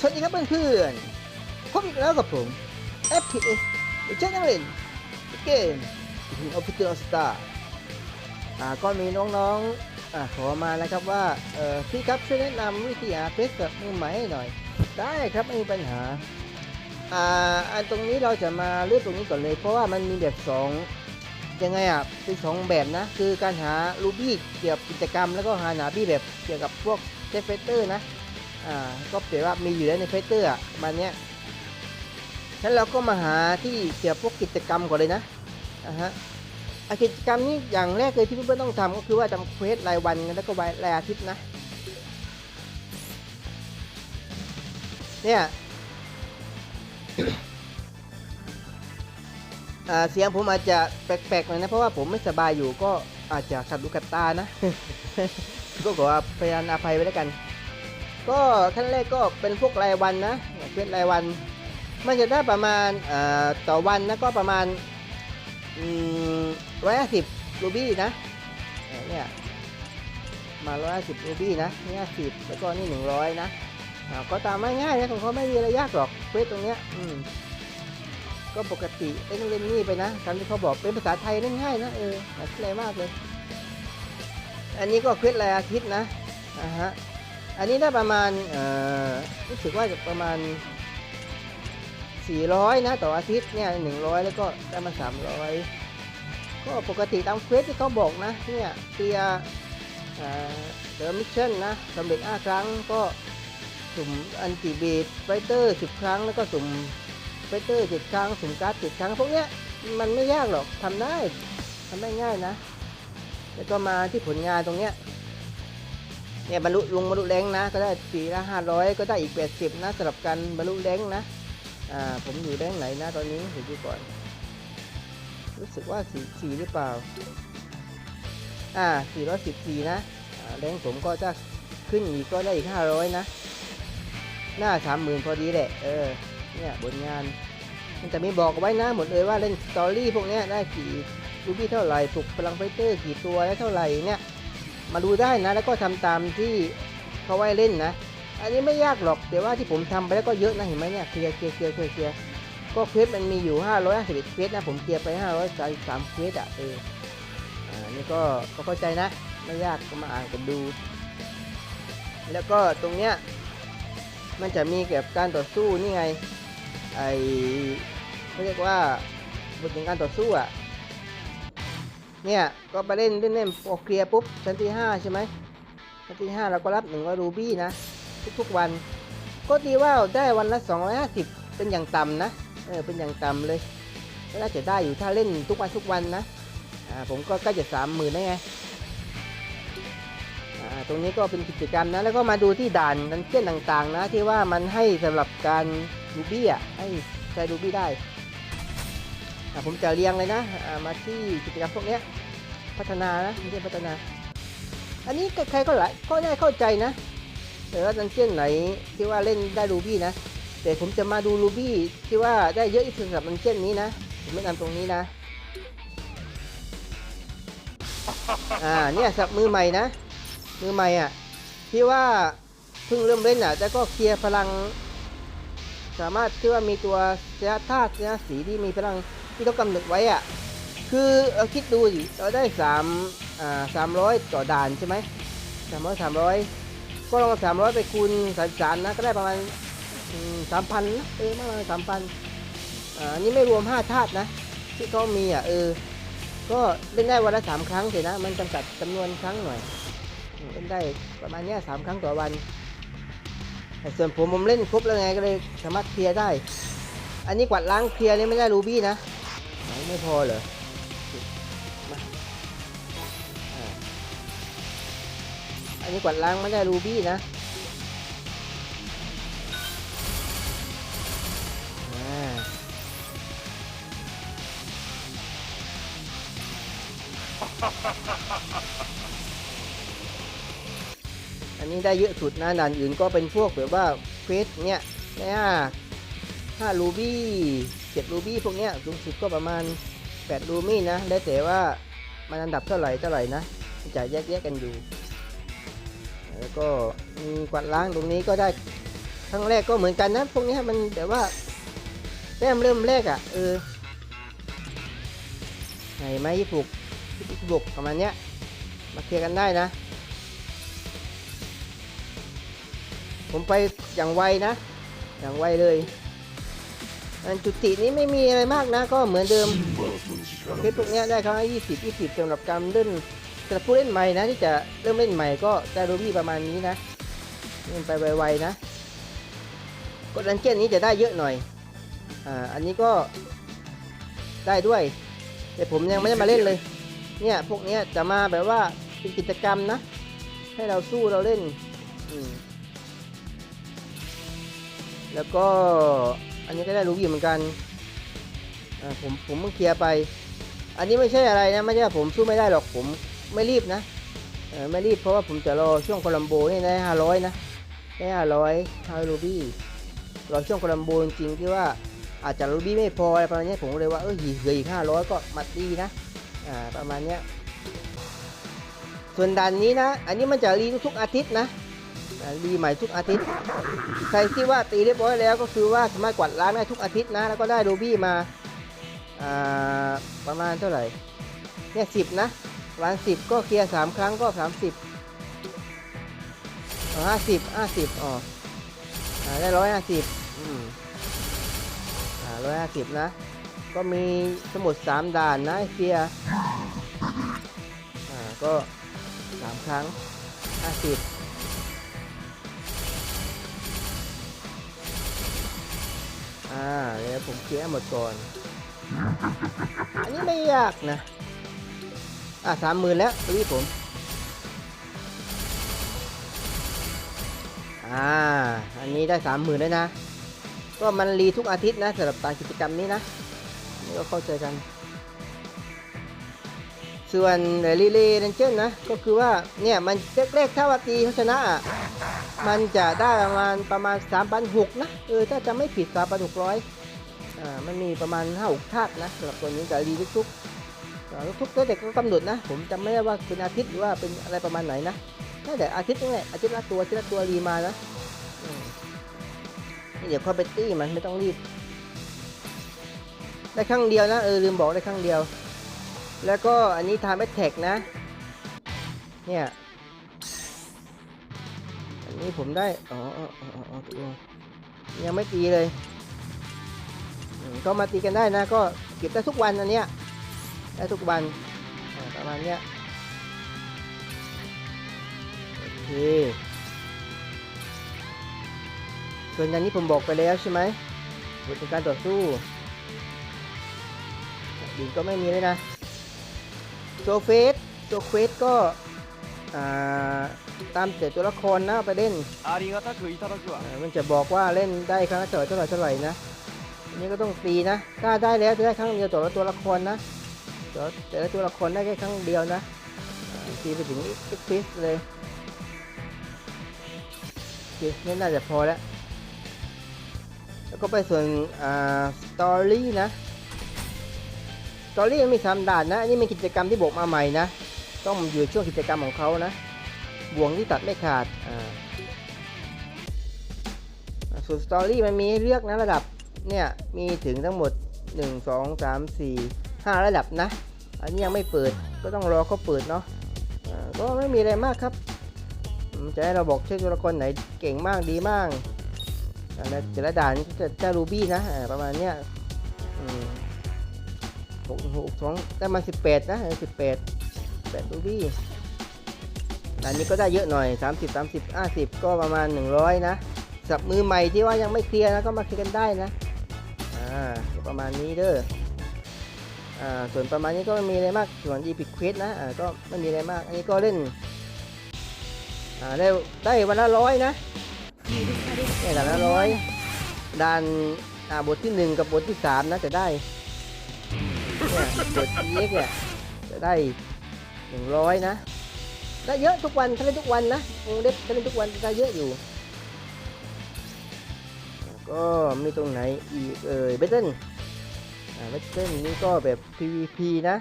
สวัสดีครับเพื่อนๆพบอีกแล้วกับผม FPS เดเจ้านักเล่นเกมทีมออฟฟิเตอร์สตาร์อ่าก็มีน้องๆอ่าขอมานะครับว่าเอ่อพี่ครับช่วยแนะนำวิธีหาเพชรแบบมือใหม่ให้หน่อย ได้ครับไม่มีปัญหาอ่าอันตรงนี้เราจะมาเลือกตรงนี้ก่อนเลย เพราะว่ามันมีแบบสองยังไงอะเป็นสองแบบนะ คือการหารูบี้เกี่ยวกับกิจกรรม แล้วก็หาหนาบี้แบบเกี่ยวกับพวกเซฟเฟเตอร์นะ อ่าก็เปรียบว่ามีอยู่แล้วในเฟเตอร์ประมันเนี้ยฉั้นเราก็มาหาที่เกี่ยวกับพวกกิจกรรมก่อนเลยนะอ่าฮะกิจกรรมนี้อย่างแรกเลยที่เพื่อนๆต้องทำก็คือว่าทำเควสรายวันแล้วก็รายอาทิตย์นะเนี่ยเสียงผมอาจจะแปลกๆหน่อยนะ เพราะว่าผมไม่สบายอยู่ก็อาจจะขัดลูกขัดตานะ ก็ขอพยานอภัยไว้แล้วกัน ก็ขั้นแรกก็เป็นพวกรายวันนะเควสรายวัน มันจะได้ประมาณเอ่อต่อวันนะก็ประมาณร้อยห้าสิบรูบี้นะเนี่ยมาร้อยห้าสิบรูบี้นะนี่ห้าสิบแล้วก็นี่หนึ่งร้อยนะก็ตามง่ายๆนะของเขาไม่มีอะไรยากหรอกเควสตรงเนี้ยอืมก็ปกติเล่นเล่นนี่ไปนะตามที่เขาบอกเป็นภาษาไทยเล่นง่ายนะเออไม่อะไรมากเลย อันนี้ก็เควสรายอาทิตย์นะอ่าฮะ อันนี้ได้ประมาณรู้สึกว่าจะประมาณ 400 นะต่ออาทิตย์เนี่ย100 แล้วก็ได้มา 300 ก็ปกติตามเควสที่เขาบอกนะเนี่ยเตียเอ่อเดอมิชชั่นนะสำเร็จ 5 ครั้งก็สุ่มอันติเบตไฟเตอร์ 10 ครั้งแล้วก็สุ่มไฟเตอร์ 7 ครั้ง สุ่มการ์ด 7 ครั้ง พวกเนี้ยมันไม่ยากหรอกทำได้ทำได้ง่ายนะ แล้วก็มาที่ผลงานตรงเนี้ย เนี่ยบรรลุลงบรรลุแรงนะ ก็ได้สี่ละห้าร้อยก็ได้อีกแปดสิบนะสลับกันบรรลุแรงนะอ่าผมอยู่แรงไหนนะตอนนี้เดี๋ยวดูก่อน รู้สึกว่าสี่สี่หรือเปล่าอ่าสี่ร้อยสิบสี่นะแรงผมก็จะขึ้นอีกก็ได้อีกห้าร้อยนะ หน้าสามหมื่นพอดีแหละเออเนี่ยบนงาน มันจะมีบอกไว้นะหมดเลยว่าเล่นสตอรี่พวกเนี้ยได้กี่รูบี้เท่าไหร่ปลุกพลังไฟเตอร์กี่ตัวแล้เท่าไหร่เนี่ย มาดูได้นะ แล้วก็ทำตามที่เขาไว้เล่นนะ อันนี้ไม่ยากหรอก แต่ว่าที่ผมทำไปแล้วก็เยอะนะเห็นไหมเนี่ยเคลียร์เคลียร์เคลียร์เคลียร์เคลียร์ก็เควสมันมีอยู่ 551เควสนะ ผมเคลียร์ไป 533เควสอะเอออ่านี่ก็ก็เข้าใจนะ ไม่ยากก็มาอ่านกันดู แล้วก็ตรงเนี้ยมันจะมีเกี่ยวกับการต่อสู้นี่ไง ไอเขาเรียกว่าบทถึงการต่อสู้อะ เนี่ย ก็ไปเล่นเล่นเล่นพอเคลียร์ปุ๊บชั้นที่ 5 ใช่ไหมชั้นที่ 5 เราก็รับ100รูบี้นะ ทุกๆวัน ก็ดีว่าได้วันละ 250 เป็นอย่างต่ำนะเออเป็นอย่างต่ำเลยก็น่าจะได้อยู่ถ้าเล่นทุกวันทุกวันนะอ่าผมก็ใกล้จะสามหมื่นได้ไงอ่าตรงนี้ก็เป็นกิจกรรมนะ แล้วก็มาดูที่ด่านดันเจี้ยนต่างๆนะ ที่ว่ามันให้สำหรับการรูบี้อะให้ใช้รูบี้ได้ ผมจะเรียงเลยนะมาที่กิจกรรมพวกนี้พัฒนานะไม่ใช่พัฒนา อันนี้ใครก็หลายก็ได้เข้าใจนะ แต่ว่าดันเจี้ยนไหนที่ว่าเล่นได้รูบี้นะ แต่ผมจะมาดูรูบี้ที่ว่าได้เยอะที่สุดสำหรับดันเจี้ยนนี้นะผมแนะนำตรงนี้นะอ่าเนี่ยสับมือใหม่นะ มือใหม่อะที่ว่าเพิ่งเริ่มเล่นอะแต่ก็เคลียร์พลัง สามารถที่ว่ามีตัวเสียธาตุเสียสีที่มีพลัง ที่เขากำหนดไว้อะคือเอาคิดดูสิเราได้สามอ่าสามร้อยต่อด่านใช่ไหมสามร้อยสามร้อยก็ลองสามร้อยไปคูณสามสามนะก็ได้ประมาณสามพันนะเออประมาณสามพันอ่าอันนี้ไม่รวมห้าธาตุนะที่เขามีอะเออก็เล่นได้วันละสามครั้งเถอะนะ มันจำกัดจำนวนครั้งหน่อยอืมเล่นได้ประมาณเนี้ยสามครั้งต่อวันแต่ส่วนผมผมเล่นครบแล้วไงก็เลยสามารถเคลียร์ได้ อันนี้กวาดล้างเคลียร์นี่ไม่ได้รูบี้นะ ไหนไม่พอเหรอมาอันนี้กวาดล้างไม่ได้รูบี้นะอันนี้ได้เยอะสุดนะด่านอื่นก็เป็นพวกแบบว่าเฟสเนี่ยเนี่ยห้ารูบี้ เจ็ดรูบี้พวกเนี้ยสูงสุดก็ประมาณแปดรูบี้นะได้วแต่ว่ามันอันดับเท่าไหร่เท่าไหร่นะจะแยกแยกกันอยู่ แล้วก็มีกวาดล้างตรงนี้ก็ได้ครั้งแรกก็เหมือนกันนะพวกนี้มันแบบว่าแต้มเริ่มแรกอะเออไหนไหมยี่ปุกยี่ปุกประมาณเนี้ยมาเคลียร์กันได้นะ ผมไปอย่างไวนะ อย่างไวเลย อันจุตินี้ไม่มีอะไรมากนะ ก็เหมือนเดิมเคสพวกนี้ได้ครั้งละยี่สิบยี่สิบสำหรับการเล่นสำหรับผู้เล่นใหม่นะที่จะเริ่มเล่นใหม่ก็ได้รูบี้ประมาณนี้นะเล่นไปไวๆนะกดดันเจียนนี้จะได้เยอะหน่อยอ่าอันนี้ก็ได้ด้วย แต่ผมยังไม่ได้มาเล่นเลย เนี่ยพวกนี้จะมาแบบว่าเป็นกิจกรรมนะ ให้เราสู้เราเล่น แล้วก็ อันนี้ก็ได้รู้อยู่เหมือนกันอ่าผมผมเพิ่งเคลียร์ไป อันนี้ไม่ใช่อะไรนะไม่ใช่ผมสู้ไม่ได้หรอกผมไม่รีบนะไม่รีบเพราะว่าผมจะรอช่วงโคลัมโบนี่ได้ห้าร้อยนะได้ห้าร้อยห้ารูบี้รอช่วงโคลัมโบจริงๆที่ว่าอาจจะรูบี้ไม่พออะไรประมาณนี้ผมเลยว่าเออเหลืออีกห้าร้อยก็มัดดีนะอ่าประมาณเนี้ยส่วนด่านนี้นะ อันนี้มันจะรีทุกๆอาทิตย์นะ รีใหม่ทุกอาทิตย์ ใครที่ว่าตีเรียบร้อยแล้วก็คือว่าสามารถกวาดล้างได้ทุกอาทิตย์นะ แล้วก็ได้โรบี้มาประมาณเท่าไหร่ เนี่ยสิบนะวันสิบก็เคลียร์สามครั้งก็สามสิบห้าสิบห้าสิบอ๋อได้ร้อยห้าสิบอืมอ่าร้อยห้าสิบนะ ก็มีสมุดสามด่านนะไอเซียอ่าก็สามครั้งห้าสิบ อ่าเนี่ยผมเคลียร์หมดก่อน อันนี้ไม่ยากนะ อ่าสามหมื่นแล้วพี่ผม อ่า อันนี้ได้สามหมื่นแล้วนะ ก็มันรีทุกอาทิตย์นะสำหรับตามกิจกรรมนี้นะนี่ก็เข้าใจกัน ส่วนรีเลย์เรนเจอร์นะ ก็คือว่าเนี่ยมันแรกๆถ้าว่าตีเขาชนะอะมันจะได้ประมาณประมาณ3 6 0 0นะเออถ้าจะไม่ผิด3 6 0 0อ่ามันมีประมาณ5 6ธาตุนะสำหรับตัวนี้จะรีทุกๆทุกๆแล้วแต่ก็กำหนดนะ ผมจำไม่ได้ว่าเป็นอาทิตย์หรือว่าเป็นอะไรประมาณไหนนะน่าแต่อาทิตย์นี่แหละอาทิตย์ละตัวอาทิตย์ละตัวรีมานะเดี๋ยวค่อยไปตี้มันไม่ต้องรีบ ได้ครั้งเดียวนะเออลืมบอกได้ครั้งเดียว แล้วก็อันนี้ทำแอตแทกนะ เนี่ย อันนี้ผมได้ อ๋ออ๋ออ๋อตัวยังไม่ตีเลย ก็มาตีกันได้นะ ก็เก็บได้ทุกวันอันเนี้ย ได้ทุกวัน ประมาณเนี้ย โอเค ส่วนอย่างนี้ผมบอกไปแล้วใช่ไหมบทการต่อสู้ดินก็ไม่มีเลยนะ ตัวเฟสตัวเควสก็ตามเจตตัวละครนะไปเล่นมันจะบอกว่าเล่นได้ครั้งเท่าเท่าไหร่เท่าไหร่นะนี่ก็ต้องฟรีนะถ้าได้แล้วจะได้ครั้งเดียวต่อละตัวละครนะแต่ละตัวละครได้แค่ครั้งเดียวนะฟรีไปถึงเอ็กซิสเลยโอเนี่น่าจะพอแล้วแล้วก็ไปส่วนสตอรี่นะ ตอรี่มันมีสามด่านนะ อันนี้เป็นกิจกรรมที่บอกมาใหม่นะ ต้องอยู่ช่วงกิจกรรมของเขานะ บ่วงที่ตัดไม่ขาด อ่าส่วนสตอรี่มันมีให้เลือกนะระดับ เนี่ย มีถึงทั้งหมด 1 2 3 4 5 ระดับนะ อันนี้ยังไม่เปิด ก็ต้องรอเขาเปิดเนาะอ่าก็ไม่มีอะไรมากครับ จะให้เราบอกเช่นตัวละครไหนเก่งมากดีมากอ่าแล้วแต่ละด่านจะจะรูบี้นะอ่าประมาณเนี้ย หกหกสองได้มาสิบแปดนะสิบแปดแปดรูบี้ด่นนี้ก็ได้เยอะหน่อย 30 30 50 ก็ประมาณ 100 นะสับมือใหม่ที่ว่ายังไม่เคลียร์นะก็มาเคลียร์กันได้นะอ่าประมาณนี้เด้ออ่าส่วนประมาณนี้ก็ไม่มีอะไรมากส่วน Epic Quest นะอ่าก็ไม่มีอะไรมาก อันนี้ก็เล่นอ่าได้ได้วันละร้อยนะได้วันละร้อยด่านอ่าบทที่หนึ่งกับบทที่สามนะจะได้ เนี่ยบท EX เนี่ยจะได้หนึ่งร้อยนะได้เยอะทุกวันถ้าเล่นทุกวันนะวงเล็บถ้าเล่นทุกวันจะได้เยอะอยู่ก็มีตรงไหนอีกเอ่ยเบตเทิลอ่าเบตเทิลนี่ก็แบบ PVP นะ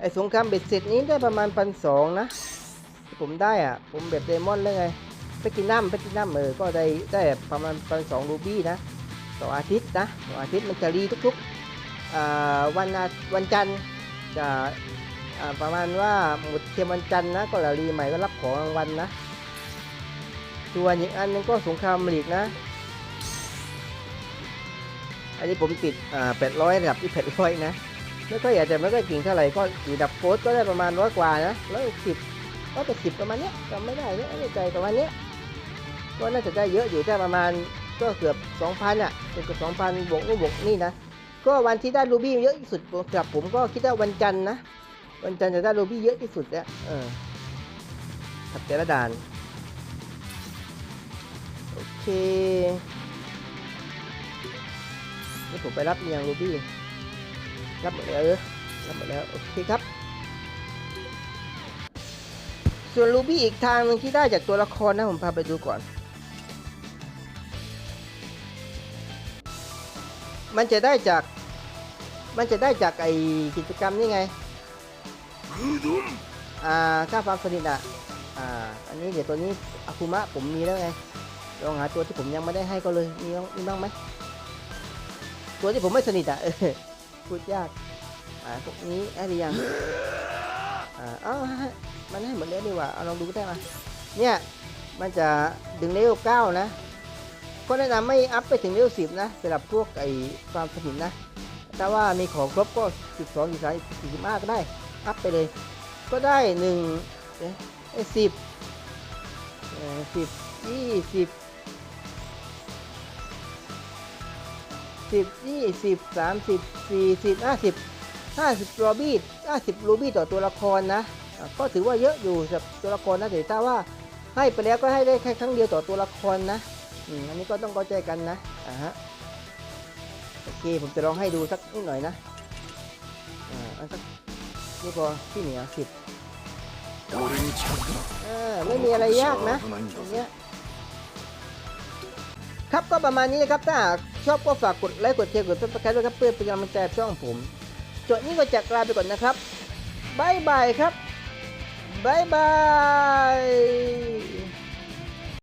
ไอสงครามเบ็ดเสร็จนี้ได้ประมาณพันสองนะที่ผมได้อะ ผมแบบเดมอนเลยไงแพลตินัมแพลตินัมเออก็ได้ได้ประมาณประมาณสองรูบี้นะต่ออาทิตย์นะต่ออาทิตย์มันจะรีทุกๆ วันวันจันทร์จะประมาณว่าหมดเทียมวันจันทร์นะก็ละรีใหม่ก็รับของรางวัลนะส่วนอีกอันนึงก็สงครามลีกนะ อันนี้ผมติดอ่าแปดร้อยระดับที่แปดร้อยนะไม่ค่อยอยากจะไม่ค่อยเก่งเท่าไหร่ก็อยู่ดับโค้ดก็ได้ประมาณร้อยกว่านะร้อยสิบร้อยแปดสิบประมาณเนี้ยจำไม่ได้เนี่ยไม่แน่ใจประมาณเนี้ยก็น่าจะได้เยอะอยู่ได้ประมาณก็เกือบสองพันอะเกือบสองพันบวกก็บวกนี่นะ ก็วันที่ได้รูบี้เยอะที่สุดครับผมก็คิดว่าวันจันทร์นะ วันจันทร์จะได้รูบี้เยอะที่สุดเนี่ยเออขับแต่ละด่าน โอเคนี่ผมไปรับยังรูบี้รับหมดแล้วเออรับหมดแล้ว โอเคครับ ส่วนรูบี้อีกทางนึงที่ได้จากตัวละครนะผมพาไปดูก่อนมันจะได้จาก มันจะได้จากไอกิจกรรมนี่ไงอ่าค่าความสนิทอะอ่าอันนี้เดี๋ยวตัวนี้อาคุมะผมมีแล้วไงลองหาตัวที่ผมยังไม่ได้ให้ก็เลยมีบ้างมีบ้างไหมตัวที่ผมไม่สนิทอะเออพูดยากอ่าพวกนี้ได้หรือยังอ่าเอ้าให้มันให้หมดแล้วดีกว่าเอาลองดูก็ได้มาเนี่ยมันจะดึงเลเวลเก้านะก็แนะนำไม่อัพไปถึงเลเวลสิบนะสำหรับพวกไอ้ความสนิทนะ แต่ว่ามีของครบก็สิบสองสิบสามสี่สิบห้าก็ได้ อัพไปเลย ก็ได้หนึ่งเอ้สิบเอ่อสิบยี่สิบสิบยี่สิบสามสิบสี่สิบห้าสิบห้าสิบโรบี้ห้าสิบรูบี้ต่อตัวละครนะ ก็ถือว่าเยอะอยู่สำหรับตัวละครนะแต่ถ้าว่าให้ไปแล้วก็ให้ได้แค่ครั้งเดียวต่อตัวละครนะอันนี้ก็ต้องเข้าใจกันนะอ่าฮะ ผมจะลองให้ดูสักนิดหน่อยนะอันสักนี่พอที่เหนือสิบอ่าไม่มีอะไรยากนะเนี้ยครับก็ประมาณนี้นะครับถ้าชอบก็ฝากกดไลค์กดแชร์กดติดตามด้วยครับเพื่อเป็นกำลังใจช่องผมจดนี้ก็จากลาไปก่อนนะครับบายบายครับบายบาย